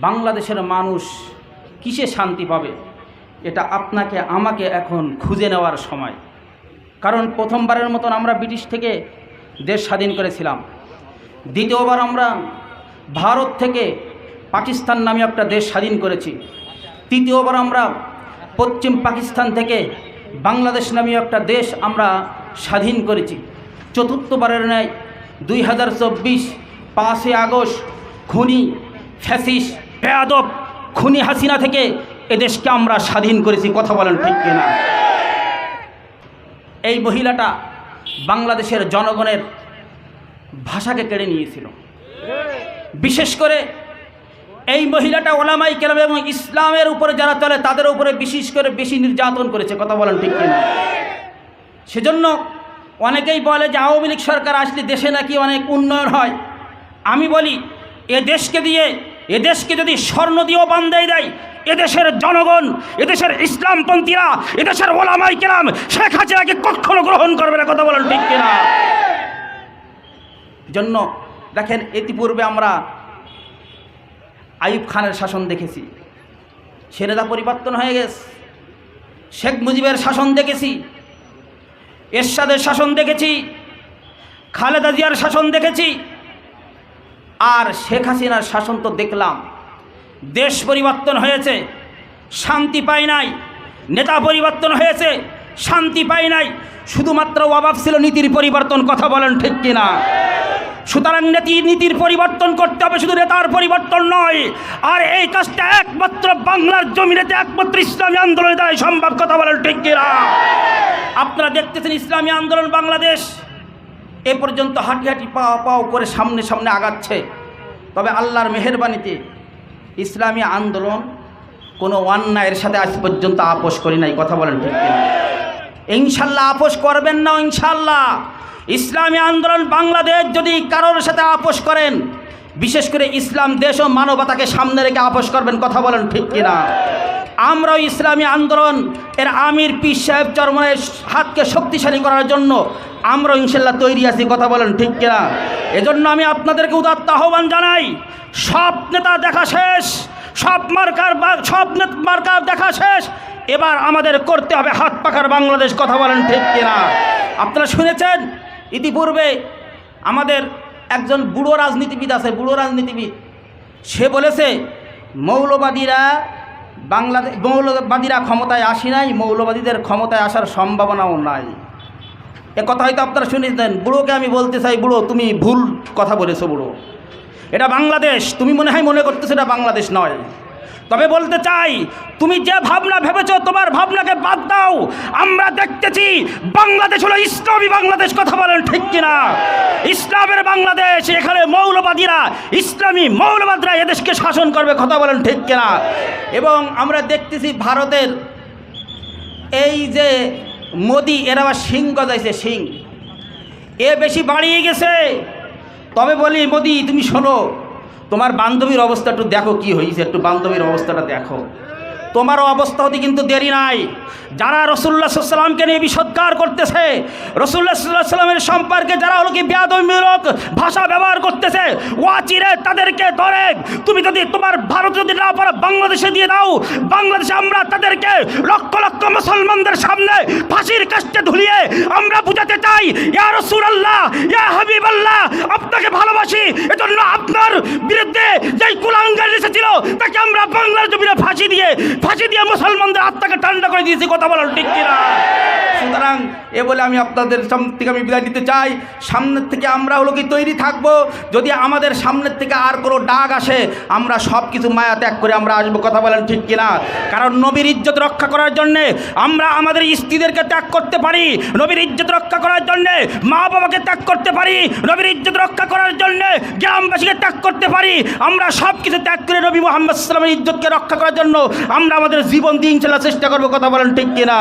বাংলাদেশের মানুষ কিসে শান্তি পাবে? এটা আপনাকে, আমাকে এখন খুঁজে নেওয়ার সময়। কারণ প্রথমবারের মতন আমরা ব্রিটিশ থেকে দেশ স্বাধীন করেছিলাম। দ্বিতীয়বার আমরা ভারত থেকে পাকিস্তান নামে একটা দেশ স্বাধীন করেছি। তৃতীয়বার আমরা পশ্চিম পাকিস্তান থেকে বাংলাদেশ নামীয় একটা দেশ আমরা স্বাধীন করেছি। চতুর্থবারের ন্যায় দুই হাজার চব্বিশ পাঁচই আগস্ট খুনি ফ্যাসিস বেয়াদব খুনি হাসিনা থেকে এদেশকে আমরা স্বাধীন করেছি, কথা বলেন ঠিক কিনা? এই মহিলাটা বাংলাদেশের জনগণের ভাষাকে কেড়ে নিয়েছিল। বিশেষ করে এই মহিলাটা ওলামাই কেরাম এবং ইসলামের উপরে যারা চলে, তাদের উপরে বিশেষ করে বেশি নির্যাতন করেছে, কথা বলেন ঠিক কিনা? সেজন্য অনেকেই বলে যে আওয়ামী লীগ সরকার আসলে দেশে নাকি অনেক উন্নয়ন হয়। আমি বলি, এ দেশকে দিয়ে এ দেশকে যদি স্বর্ণ দিয়েও বান্ধাই দেয়, এদেশের জনগণ, এদেশের ইসলামপন্থীরা, এদেশের ওলামাই কেরাম, শেখ হাসিনাকে কখনো গ্রহণ করবে না, কথা বলেন ঠিক কিনা? জন্য দেখেন, ইতিপূর্বে আমরা আইব খানের শাসন দেখেছি। সেরেদা পরিবর্তন হয়ে গেছে। শেখ মুজিবের শাসন দেখেছি। এরশাদের শাসন দেখেছি। খালেদা জিয়ার শাসন দেখেছি। আর শেখ হাসিনার শাসন তো দেখলাম। দেশ পরিবর্তন হয়েছে, শান্তি পায় নাই, নেতা পরিবর্তন হয়েছে, শান্তি পায় নাই। শুধুমাত্র অভাব ছিল নীতির পরিবর্তন, কথা বলেন ঠিক কিনা? সুতরাং নীতি নীতির পরিবর্তন করতে হবে, শুধু নেতার পরিবর্তন নয়। আর এই কাজটা একমাত্র বাংলার জমিনেতে একমাত্র ইসলামী আন্দোলনের দ্বারাই সম্ভব, কথা বলেন ঠিক কিনা? আপনারা দেখতেছেন ইসলামী আন্দোলন বাংলাদেশ। এ পর্যন্ত হাঁটি পাও পাও করে সামনে সামনে আগাচ্ছে। তবে আল্লাহর মেহরবানিতে ইসলামী আন্দোলন কোনো অন্যায়ের সাথে আজ পর্যন্ত আপোষ করি নাই, কথা বলেন ঠিক? ইনশাল্লাহ আপোষ করবেন না, ইনশাল্লাহ। ইসলামী আন্দোলন বাংলাদেশ যদি কারোর সাথে আপোষ করেন, বিশেষ করে ইসলাম দেশ ও মানবতাকে সামনে রেখে আপোষ করবেন, কথা বলেন ঠিক কিনা? আমরাও ইসলামী আন্দোলন এর আমির পীর সাহেব চরমনের হাতকে শক্তিশালী করার জন্য আমরাও ইনশাল্লাহ তৈরি আছি, কথা বলেন ঠিক কিনা? এজন্য আমি আপনাদেরকে উদাত্ত আহ্বান জানাই, সব নেতা দেখা শেষ, সব মার্কার সব মার্কার দেখা শেষ, এবার আমাদের করতে হবে হাত পাখার বাংলাদেশ, কথা বলেন ঠিক কিনা? আপনারা শুনেছেন, ইতিপূর্বে আমাদের একজন বুড়ো রাজনীতিবিদ আছে, বুড়ো রাজনীতিবিদ, সে বলেছে, মৌলবাদীরা বাংলাদেশ মৌলবাদীরা ক্ষমতায় আসি নাই, মৌলবাদীদের ক্ষমতায় আসার সম্ভাবনাও নাই। এ কথা হয়তো আপনারা শুনেছেন, বুড়োকে আমি বলতে চাই, বুড়ো, তুমি ভুল কথা বলেছ বুড়ো। এটা বাংলাদেশ, তুমি মনে হয় মনে করতেছো এটা বাংলাদেশ নয়। তবে বলতে চাই, তুমি যে ভাবনা ভেবেছো, তোমার ভাবনাকে বাদ দাও। আমরা দেখতেছি, বাংলাদেশ হলো ইসলামী বাংলাদেশ, কথা বলেন ঠিক কিনা? ইসলামের বাংলাদেশ, এখানে মৌলবাদীরা, ইসলামী মৌলবাদীরা এদেশকে শাসন করবে, কথা বলেন ঠিক কিনা? এবং আমরা দেখতেছি ভারতের এই যে মোদি, এরা আবার সিং গজাইছে সিং এ বেশি বাড়িয়ে গেছে। তবে বলি, মোদি, তুমি শোনো, তোমার বান্ধবীর অবস্থা একটু দেখো কি হয়েছে একটু বান্ধবীর অবস্থাটা দেখো। তোমারও অবস্থা হতে কিন্তু দেরি নাই। যারা রসুল্লাহ সাল্লামকে নিয়ে বিসৎকার করতেছে রসুল্লাহ সাল্লাহ সাল্লামের সম্পর্কে যারা হলো কি বেয়াদমূলক ভাষা ব্যবহার করতেছে ওয়াচিরে তাদেরকে ধরে। তুমি যদি তোমার ভারত যদি না পারো, বাংলাদেশে দিয়ে দাও। বাংলাদেশে আমরা তাদেরকে লক্ষ লক্ষ মুসলমানদের সামনে ফাঁসির কাস্টে ধুলিয়ে আমরা বুঝাতে চাই, ইয়া রসুল আল্লাহ ইয়া হাবিব আল্লাহ আপনাকে ভালোবাসি, এজন্য আপনার বিরুদ্ধে যেই কুলাঙ্গার এসেছিল, তাকে আমরা বাংলার জমিনে ফাঁসি দিয়ে মুসলমানদের আত্মাকে ঠান্ডা করে দিয়েছি, কথা বলার ঠিক কিনা? সুতরাং এ বলে আমি আপনাদের সামনে থেকে আমি বিদায় দিতে চাই। সামনের থেকে আমরা হলো কি তৈরি থাকব? যদি আমাদের সামনের থেকে আর কোনো ডাক আসে, আমরা সব কিছু মায়া ত্যাগ করে আমরা আসব, কথা বলেন ঠিক কিনা? কারণ নবীর ইজ্জত রক্ষা করার জন্যে আমরা আমাদের স্ত্রীদেরকে ত্যাগ করতে পারি। নবীর ইজ্জত রক্ষা করার জন্যে মা বাবাকে ত্যাগ করতে পারি। নবীর ইজ্জত রক্ষা করার জন্যে গ্রামবাসীকে ত্যাগ করতে পারি। আমরা সব কিছু ত্যাগ করে নবী মোহাম্মদ সাল্লামের ইজ্জতকে রক্ষা করার জন্য আমরা আমাদের জীবন দিয়ে ইনশাল্লাহ চেষ্টা করব কথা বলেন ঠিক কিনা?